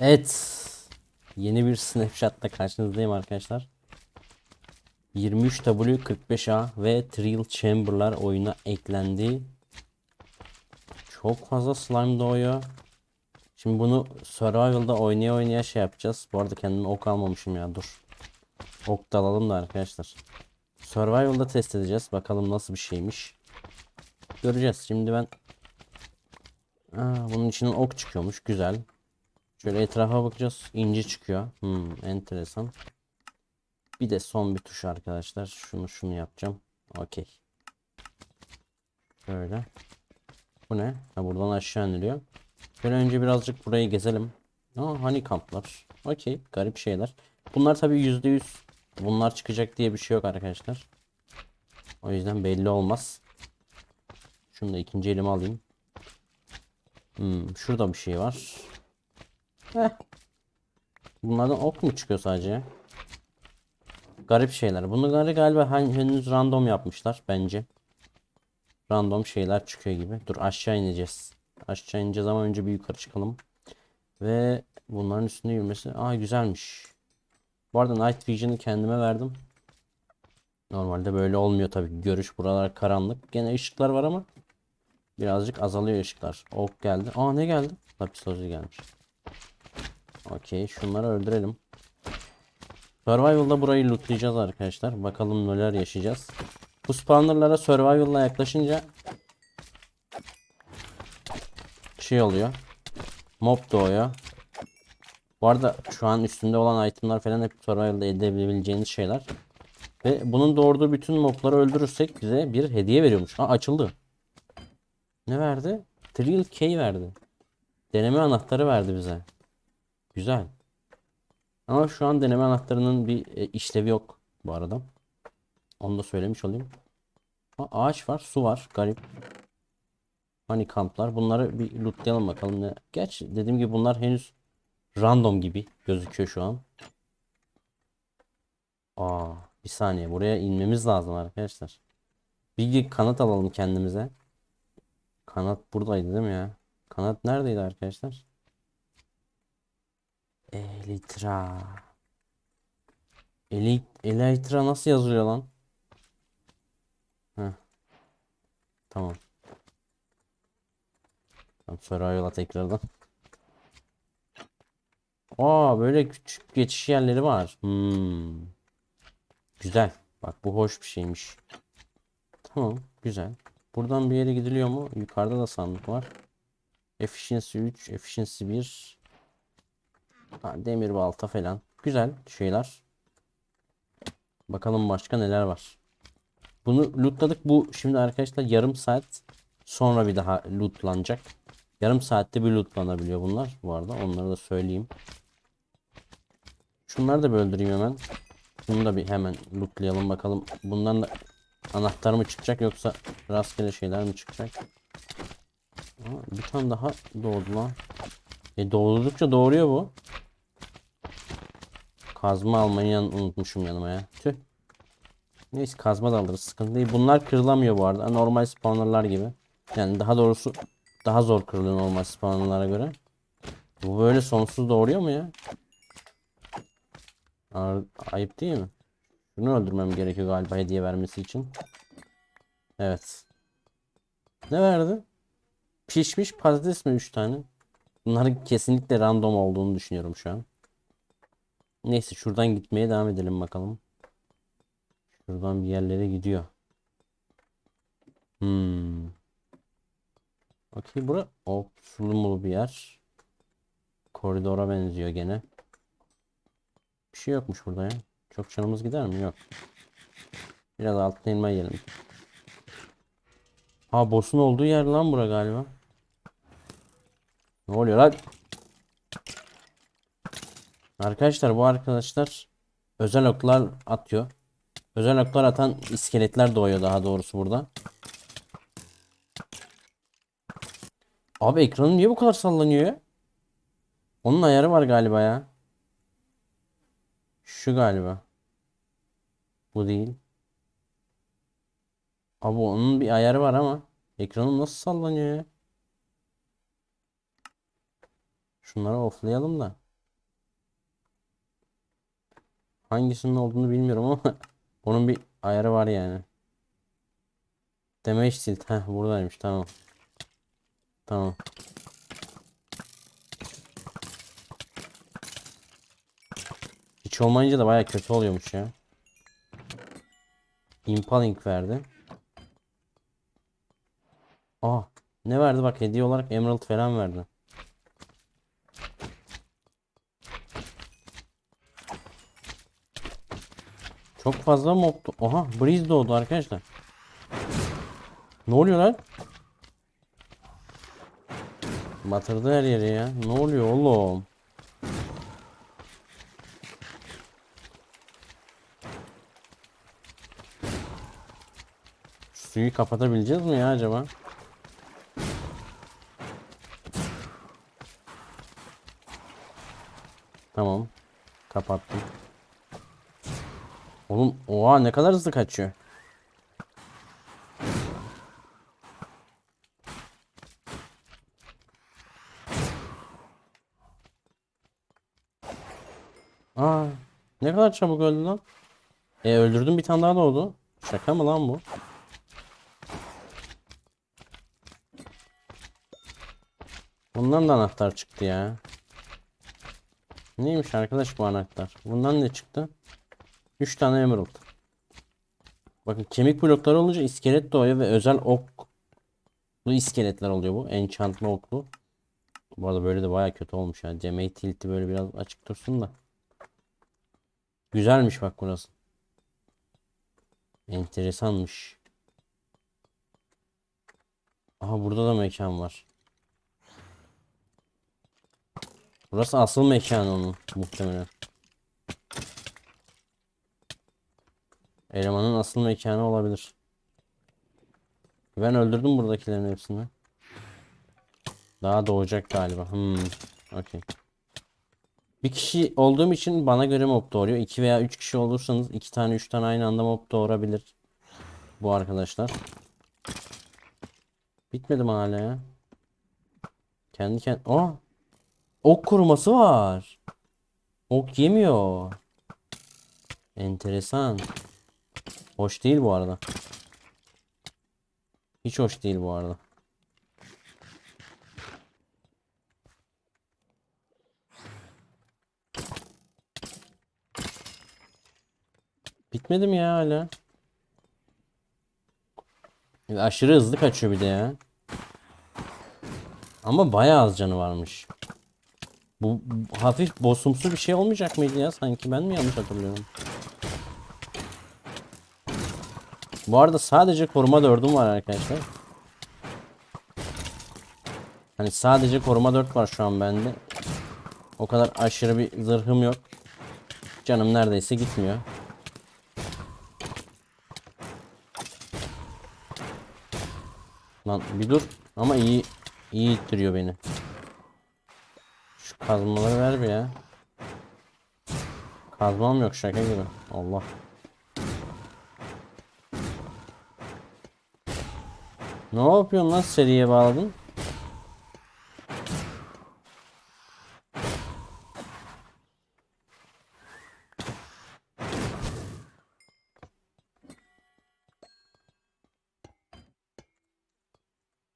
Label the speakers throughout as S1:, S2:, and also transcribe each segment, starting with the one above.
S1: Evet. Yeni bir snapshot'la karşınızdayım arkadaşlar. 23W45A ve Trial Chamber'lar oyuna eklendi. Çok fazla slime doğuyor. Şimdi bunu Survival'da oynaya oynaya şey yapacağız. Bu arada kendime ok almamışım ya dur. Ok da alalım da arkadaşlar. Survival'da test edeceğiz. Bakalım nasıl bir şeymiş. Göreceğiz. Şimdi ben Aa, bunun içinden ok çıkıyormuş. Güzel. Şöyle etrafa bakacağız. İnci çıkıyor. Hmm, enteresan. Bir de son bir tuş arkadaşlar. Şunu şunu yapacağım. Okey. Şöyle. Bu ne? Ha, buradan aşağı iniliyor. Şöyle önce birazcık burayı gezelim. Aa, honeycomb'lar. Okey. Garip şeyler. Bunlar tabii %100 bunlar çıkacak diye bir şey yok arkadaşlar. O yüzden belli olmaz. Şunu da ikinci elime alayım. Hmm, şurada bir şey var. Bunlardan ok mu çıkıyor sadece? Garip şeyler. Bunu galiba, galiba hen- henüz random yapmışlar bence. Random şeyler çıkıyor gibi. Dur aşağı ineceğiz. Aşağı ineceğiz ama önce bir yukarı çıkalım. Ve bunların üstünde yürümesi. Aa güzelmiş. Bu arada Night Vision'ı kendime verdim. Normalde böyle olmuyor tabii. Görüş buralar karanlık. Gene ışıklar var ama birazcık azalıyor ışıklar. Ok geldi. Aa ne geldi? Lapis lazuli gelmiş. Okey, şunları öldürelim. Survival'da burayı lootlayacağız arkadaşlar. Bakalım neler yaşayacağız. Bu spawnerlara Survival'la yaklaşınca şey oluyor. Mob doğuyor. Bu arada şu an üstünde olan itemlar falan hep Survival'da elde edebileceğiniz şeyler. Ve bunun doğurduğu bütün mobları öldürürsek bize bir hediye veriyormuş. Aa açıldı. Ne verdi? Trial Key verdi. Deneme anahtarı verdi bize. Güzel. Ama şu an deneme anahtarının bir e, işlevi yok bu arada. Onu da söylemiş olayım. Ha, ağaç var, su var. Garip. Hani kamplar. Bunları bir lootlayalım bakalım ne. Gerçi dediğim gibi bunlar henüz random gibi gözüküyor şu an. Aa, bir saniye. Buraya inmemiz lazım arkadaşlar. Bir kanat alalım kendimize. Kanat buradaydı değil mi ya? Kanat neredeydi arkadaşlar? Elytra. Eli Elytra nasıl yazılıyor lan? Heh. Tamam. Tamam Survival'a tekrardan. Aa böyle küçük geçiş yerleri var. Hmm. Güzel. Bak bu hoş bir şeymiş. Tamam güzel. Buradan bir yere gidiliyor mu? Yukarıda da sandık var. Efficiency 3, Efficiency 1. Demir balta falan. Güzel şeyler. Bakalım başka neler var. Bunu lootladık. Bu şimdi arkadaşlar yarım saat sonra bir daha lootlanacak. Yarım saatte bir lootlanabiliyor bunlar. Bu arada onları da söyleyeyim. Şunları da bir öldüreyim hemen. Bunu da bir hemen lootlayalım bakalım. Bundan da anahtar mı çıkacak yoksa rastgele şeyler mi çıkacak? Aa, bir tane daha doğdu lan. E doğdukça doğuruyor bu. Kazma almayı yan- unutmuşum yanıma ya. Tüh. Neyse kazma da alırız. Sıkıntı değil. Bunlar kırılamıyor bu arada. Normal spawnerlar gibi. Yani daha doğrusu daha zor kırılıyor normal spawnerlara göre. Bu böyle sonsuz doğuruyor mu ya? Ayıp değil mi? Şunu öldürmem gerekiyor galiba hediye vermesi için. Evet. Ne verdi? Pişmiş patates mi 3 tane? Bunların kesinlikle random olduğunu düşünüyorum şu an. Neyse şuradan gitmeye devam edelim bakalım. Şuradan bir yerlere gidiyor. Hmm. Okey bura o sulu mulu bir yer. Koridora benziyor gene. Bir şey yokmuş burada ya. Çok canımız gider mi? Yok. Biraz altına inme yiyelim. Ha boss'un olduğu yer lan bura galiba. Ne oluyor lan? Arkadaşlar bu arkadaşlar özel oklar atıyor. Özel oklar atan iskeletler doğuyor daha doğrusu burada. Abi ekranım niye bu kadar sallanıyor ya? Onun ayarı var galiba ya. Şu galiba. Bu değil. Abi onun bir ayarı var ama ekranım nasıl sallanıyor ya? Şunları offlayalım da. Hangisinin olduğunu bilmiyorum ama onun bir ayarı var yani. Damage tilt. Heh buradaymış tamam. Tamam. Hiç olmayınca da baya kötü oluyormuş ya. Impaling verdi. Aa ne verdi bak hediye olarak Emerald falan verdi. Çok fazla mob. Oha, Breeze doğdu arkadaşlar. Ne oluyor lan? Batırdı her yeri ya. Ne oluyor oğlum? Suyu kapatabileceğiz mi ya acaba? Tamam. Kapattım. Oğlum oha ne kadar hızlı kaçıyor. Aa, ne kadar çabuk öldü lan. E öldürdüm bir tane daha doğdu. Şaka mı lan bu? Bundan da anahtar çıktı ya. Neymiş arkadaş bu anahtar? Bundan ne çıktı? 3 tane emerald. Bakın kemik blokları olunca iskelet doğuyor ve özel oklu iskeletler oluyor bu. Enchantlı oklu. Bu arada böyle de baya kötü olmuş yani. Cemeyi tilti böyle biraz açık dursun da. Güzelmiş bak burası. Enteresanmış. Aha burada da mekan var. Burası asıl mekanı onun muhtemelen. Elemanın asıl mekanı olabilir. Ben öldürdüm buradakilerin hepsini. Daha doğacak galiba. Hmm. Okey. Bir kişi olduğum için bana göre mob doğuruyor. 2 veya 3 kişi olursanız 2 tane 3 tane aynı anda mob doğurabilir. Bu arkadaşlar. Bitmedi mi hala ya? Kendi kend... Aa! Ok koruması var. Ok yemiyor. Enteresan. Hoş değil bu arada. Hiç hoş değil bu arada. Bitmedi mi ya hala? Aşırı hızlı kaçıyor bir de ya. Ama bayağı az canı varmış. Bu hafif bossumsu bir şey olmayacak mıydı ya sanki ben mi yanlış hatırlıyorum? Bu arada sadece koruma dördüm var arkadaşlar. Hani sadece koruma 4 var şu an bende. O kadar aşırı bir zırhım yok. Canım neredeyse gitmiyor. Lan bir dur. Ama iyi iyi ittiriyor beni. Şu kazmaları ver bir ya. Kazmam yok şaka gibi. Allah. Ne yapıyorsun lan seriye bağladın?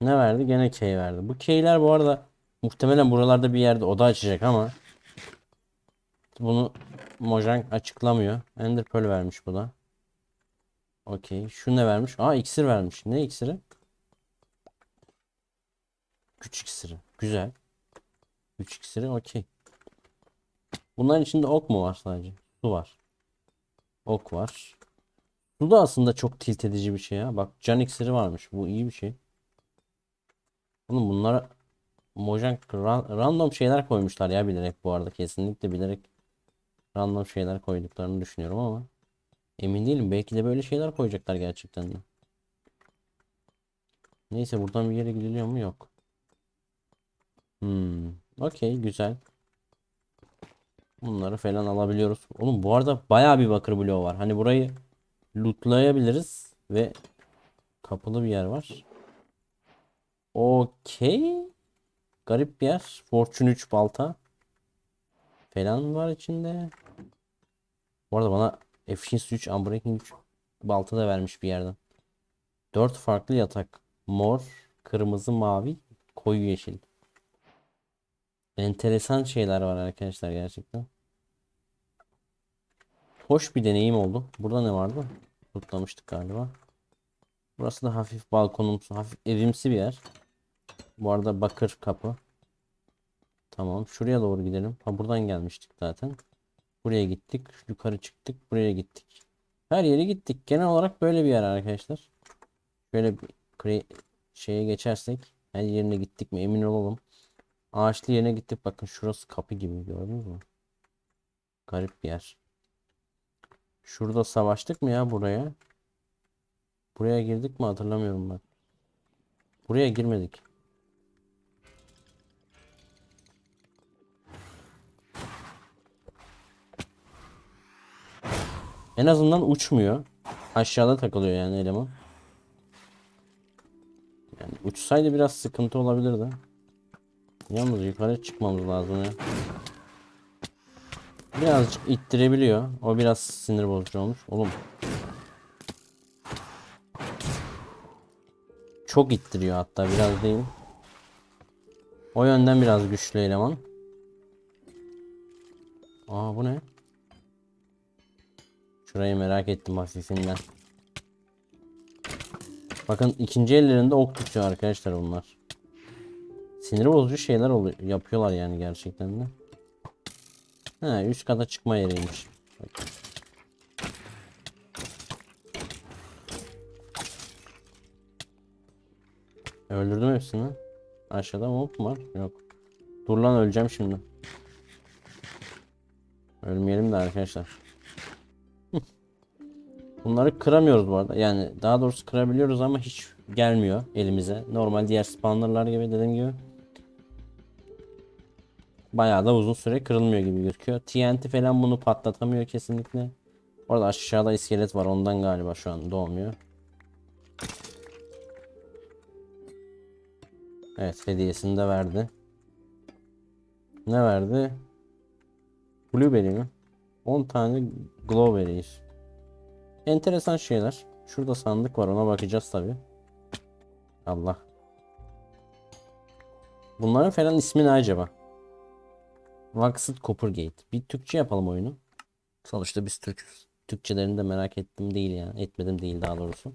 S1: Ne verdi? Gene key verdi. Bu keyler bu arada muhtemelen buralarda bir yerde oda açacak ama bunu Mojang açıklamıyor. Ender Pearl vermiş bu da. Okey. Şu ne vermiş? Aa iksir vermiş. Ne iksiri? Güç iksiri. Güzel. Güç iksiri okey. Bunların içinde ok mu var sadece? Su var. Ok var. Su da aslında çok tilt edici bir şey ya. Bak can iksiri varmış. Bu iyi bir şey. Oğlum bunlara Mojang ra- random şeyler koymuşlar ya bilerek bu arada. Kesinlikle bilerek random şeyler koyduklarını düşünüyorum ama emin değilim. Belki de böyle şeyler koyacaklar gerçekten de. Neyse buradan bir yere gidiliyor mu? Yok. Hmm. Okey güzel. Bunları falan alabiliyoruz. Oğlum bu arada bayağı bir bakır bloğu var. Hani burayı lootlayabiliriz ve kapılı bir yer var. Okey. Garip bir yer. Fortune 3 balta falan var içinde. Bu arada bana Efficiency 3, Unbreaking 3 balta da vermiş bir yerden. 4 farklı yatak. Mor, kırmızı, mavi, koyu yeşil. Enteresan şeyler var arkadaşlar gerçekten. Hoş bir deneyim oldu. Burada ne vardı? Tutlamıştık galiba. Burası da hafif balkonumsu, hafif evimsi bir yer. Bu arada bakır kapı. Tamam. Şuraya doğru gidelim. Ha buradan gelmiştik zaten. Buraya gittik. Yukarı çıktık. Buraya gittik. Her yere gittik. Genel olarak böyle bir yer arkadaşlar. Şöyle bir şeye geçersek her yerine gittik mi emin olalım. Ağaçlı yerine gittik. Bakın şurası kapı gibi gördünüz mü? Garip bir yer. Şurada savaştık mı ya buraya? Buraya girdik mi hatırlamıyorum ben. Buraya girmedik. En azından uçmuyor. Aşağıda takılıyor yani eleman. Yani uçsaydı biraz sıkıntı olabilirdi. Yalnız yukarı çıkmamız lazım ya. Birazcık ittirebiliyor. O biraz sinir bozucu olmuş. Oğlum. Çok ittiriyor hatta biraz değil. O yönden biraz güçlü eleman. Aa bu ne? Şurayı merak ettim hafifinden. Bakın ikinci ellerinde ok tutuyor arkadaşlar bunlar. Sinir bozucu şeyler oluyor, yapıyorlar yani gerçekten de. Ha üst kata çıkma yeriymiş. Bak. Öldürdüm hepsini. Aşağıda mob var? Yok. Dur lan öleceğim şimdi. Ölmeyelim de arkadaşlar. Bunları kıramıyoruz bu arada. Yani daha doğrusu kırabiliyoruz ama hiç gelmiyor elimize. Normal diğer spawnerlar gibi dediğim gibi. Bayağı da uzun süre kırılmıyor gibi gözüküyor. TNT falan bunu patlatamıyor kesinlikle. Orada aşağıda iskelet var ondan galiba şu an doğmuyor. Evet hediyesini de verdi. Ne verdi? Blueberry mi? 10 tane glowberries. Enteresan şeyler. Şurada sandık var ona bakacağız tabi. Allah. Bunların falan ismi ne acaba? Waxed Coppergate. Bir Türkçe yapalım oyunu. Sonuçta biz Türk'üz. Türkçelerini de merak ettim değil ya. Etmedim değil daha doğrusu.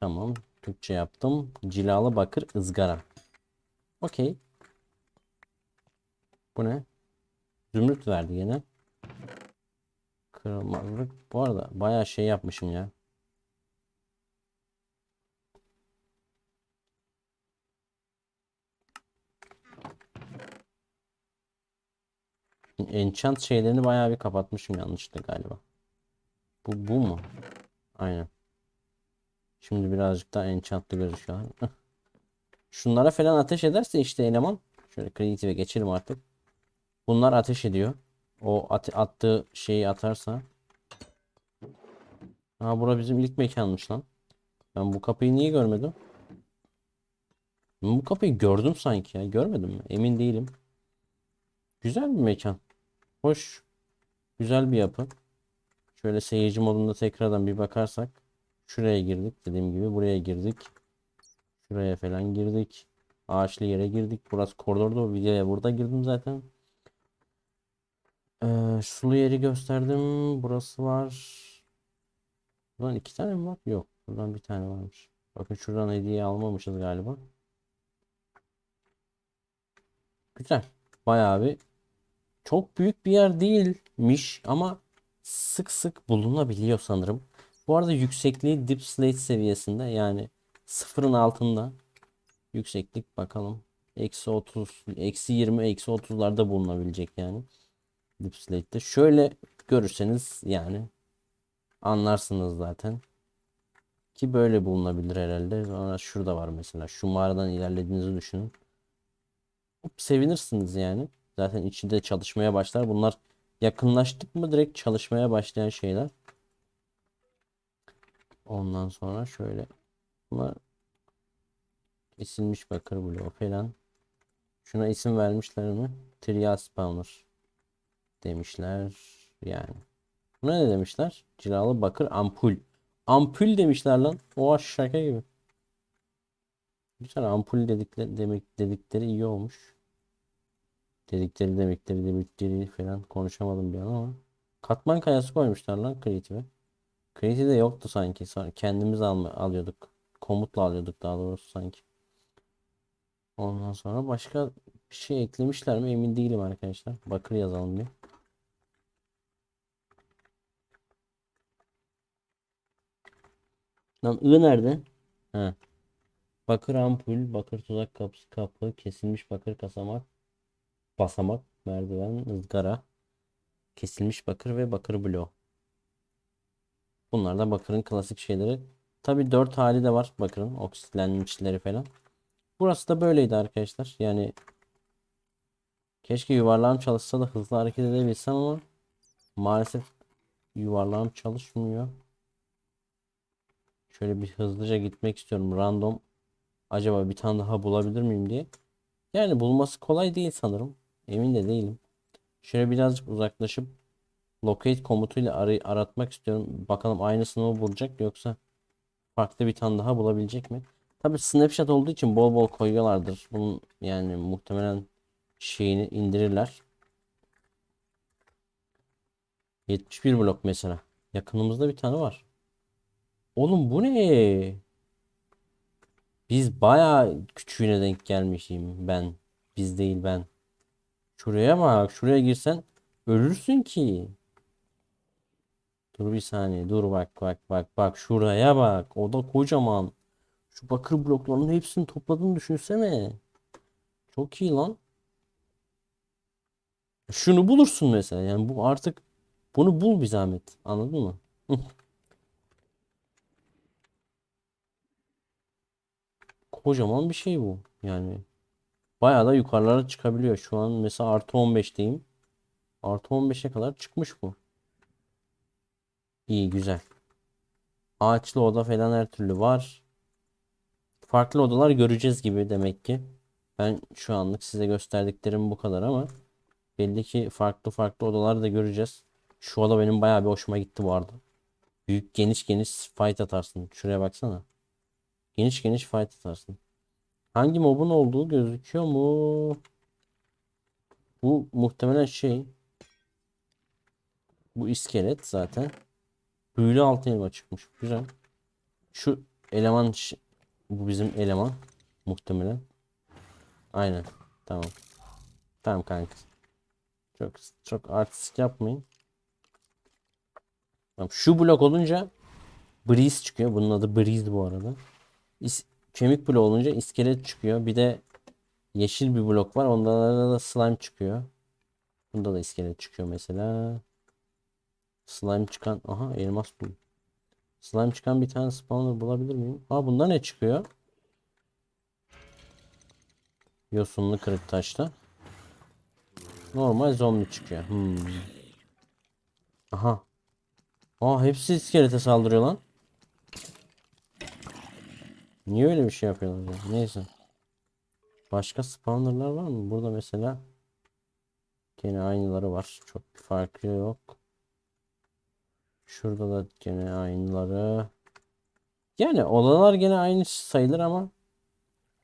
S1: Tamam. Türkçe yaptım. Cilalı bakır ızgara. Okey. Bu ne? Zümrüt verdi yine. Kırılmazlık. Bu arada bayağı şey yapmışım ya. Enchant şeylerini bayağı bir kapatmışım yanlışlıkla galiba. Bu bu mu? Aynen. Şimdi birazcık daha enchantlı gözüküyorlar. Şunlara falan ateş ederse işte eleman. Şöyle creative'e geçelim artık. Bunlar ateş ediyor. O at attığı şeyi atarsa. Ha bura bizim ilk mekanmış lan. Ben bu kapıyı niye görmedim? Ben bu kapıyı gördüm sanki ya. Görmedim mi? Emin değilim. Güzel bir mekan. Hoş. Güzel bir yapı. Şöyle seyirci modunda tekrardan bir bakarsak. Şuraya girdik. Dediğim gibi buraya girdik. Şuraya falan girdik. Ağaçlı yere girdik. Burası koridorda. Videoya burada girdim zaten. Ee, sulu yeri gösterdim. Burası var. Buradan iki tane mi var? Yok. Buradan bir tane varmış. Bakın şuradan hediye almamışız galiba. Güzel. Bayağı bir çok büyük bir yer değilmiş ama sık sık bulunabiliyor sanırım. Bu arada yüksekliği Deep Slate seviyesinde yani sıfırın altında yükseklik bakalım. Eksi 30, eksi 20, eksi 30'larda bulunabilecek yani. Deep Slate'de. Şöyle görürseniz yani anlarsınız zaten. Ki böyle bulunabilir herhalde. Sonra şurada var mesela. Şu mağaradan ilerlediğinizi düşünün. Hop, sevinirsiniz yani. Zaten içinde çalışmaya başlar. Bunlar yakınlaştık mı direkt çalışmaya başlayan şeyler. Ondan sonra şöyle bunlar kesilmiş bakır bloğu falan. Şuna isim vermişler mi? Trial Spawner demişler yani. Buna ne demişler? Cilalı bakır ampul. Ampul demişler lan. O şaka gibi. Güzel ampul dedikleri, demek dedikleri iyi olmuş. Dedikleri demekleri demekleri falan konuşamadım bir an ama. Katman kayası koymuşlar lan Creative'e. Creative'de yoktu sanki. Sa- Kendimiz alma, alıyorduk. Komutla alıyorduk daha doğrusu sanki. Ondan sonra başka bir şey eklemişler mi emin değilim arkadaşlar. Bakır yazalım bir. Lan I nerede? He. Bakır ampul, bakır tuzak kapısı kapı, kesilmiş bakır kasamak, basamak, merdiven, ızgara, kesilmiş bakır ve bakır bloğu. Bunlar da bakırın klasik şeyleri. Tabi 4 hali de var bakırın, oksitlenmişleri falan. Burası da böyleydi arkadaşlar. Yani keşke yuvarlağım çalışsa da hızlı hareket edebilsem ama maalesef yuvarlağım çalışmıyor. Şöyle bir hızlıca gitmek istiyorum. Random acaba bir tane daha bulabilir miyim diye. Yani bulması kolay değil sanırım. Emin de değilim. Şöyle birazcık uzaklaşıp locate komutuyla arayı aratmak istiyorum. Bakalım aynısını mı bulacak yoksa farklı bir tane daha bulabilecek mi? Tabi snapshot olduğu için bol bol koyuyorlardır. Bunun yani muhtemelen şeyini indirirler. 71 blok mesela. Yakınımızda bir tane var. Oğlum bu ne? Biz bayağı küçüğüne denk gelmişim ben. Biz değil ben. Şuraya bak. Şuraya girsen ölürsün ki. Dur bir saniye. Dur bak bak bak bak. Şuraya bak. O da kocaman. Şu bakır bloklarının hepsini topladığını düşünsene. Çok iyi lan. Şunu bulursun mesela. Yani bu artık bunu bul bir zahmet. Anladın mı? Kocaman bir şey bu. Yani bayağı da yukarılara çıkabiliyor. Şu an mesela artı 15'teyim. Artı 15'e kadar çıkmış bu. İyi güzel. Ağaçlı oda falan her türlü var. Farklı odalar göreceğiz gibi demek ki. Ben şu anlık size gösterdiklerim bu kadar ama belli ki farklı farklı odalar da göreceğiz. Şu oda benim bayağı bir hoşuma gitti bu arada. Büyük geniş geniş fight atarsın. Şuraya baksana. Geniş geniş fight atarsın. Hangi mobun olduğu gözüküyor mu? Bu muhtemelen şey. Bu iskelet zaten. Büyülü altın elma çıkmış. Güzel. Şu eleman bu bizim eleman muhtemelen. Aynen. Tamam. Tamam kanka. Çok çok artistik yapmayın. Tamam. Şu blok olunca Breeze çıkıyor. Bunun adı Breeze bu arada. Kemik bloğu olunca iskelet çıkıyor. Bir de yeşil bir blok var. Onda da slime çıkıyor. Bunda da iskelet çıkıyor mesela. Slime çıkan... Aha elmas buldum. Slime çıkan bir tane spawner bulabilir miyim? Aa bunda ne çıkıyor? Yosunlu kırık taşta. Normal zombi çıkıyor. Hmm. Aha. Aa hepsi iskelete saldırıyor lan. Niye öyle bir şey yapıyorlar ya? Neyse. Başka spawnerlar var mı? Burada mesela gene aynıları var. Çok bir farkı yok. Şurada da gene aynıları. Yani odalar gene aynı sayılır ama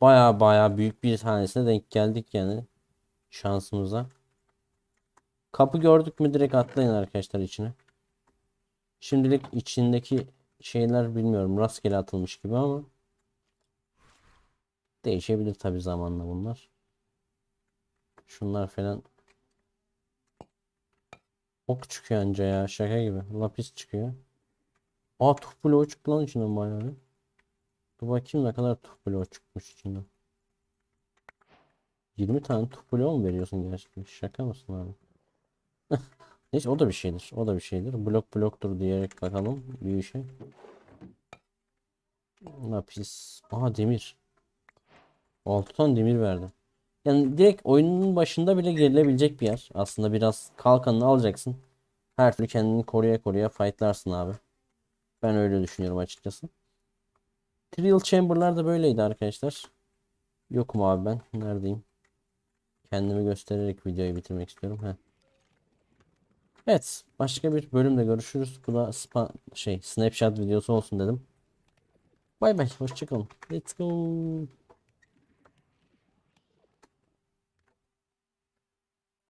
S1: baya baya büyük bir tanesine denk geldik yani şansımıza. Kapı gördük mü direkt atlayın arkadaşlar içine. Şimdilik içindeki şeyler bilmiyorum rastgele atılmış gibi ama değişebilir tabi zamanla bunlar. Şunlar falan ok çıkıyor anca ya şaka gibi. Lapis çıkıyor. Aa tuf bloğu çıktı lan içinden bayağı. Dur bakayım ne kadar tuf bloğu çıkmış içinden. 20 tane bloğu mu veriyorsun gerçekten? Şaka mısın abi? Neyse o da bir şeydir. O da bir şeydir. Blok bloktur diyerek bakalım bir şey. Lapis. Aha demir. 6 tane demir verdi. Yani direkt oyunun başında bile gerilebilecek bir yer. Aslında biraz kalkanını alacaksın. Her türlü kendini koruya koruya fightlarsın abi. Ben öyle düşünüyorum açıkçası. Trial Chamber'lar da böyleydi arkadaşlar. Yokum abi ben. Neredeyim? Kendimi göstererek videoyu bitirmek istiyorum. Heh. Evet, başka bir bölümde görüşürüz. Bu da spa şey snapshot videosu olsun dedim. Bay bay, hoşçakalın. Let's go.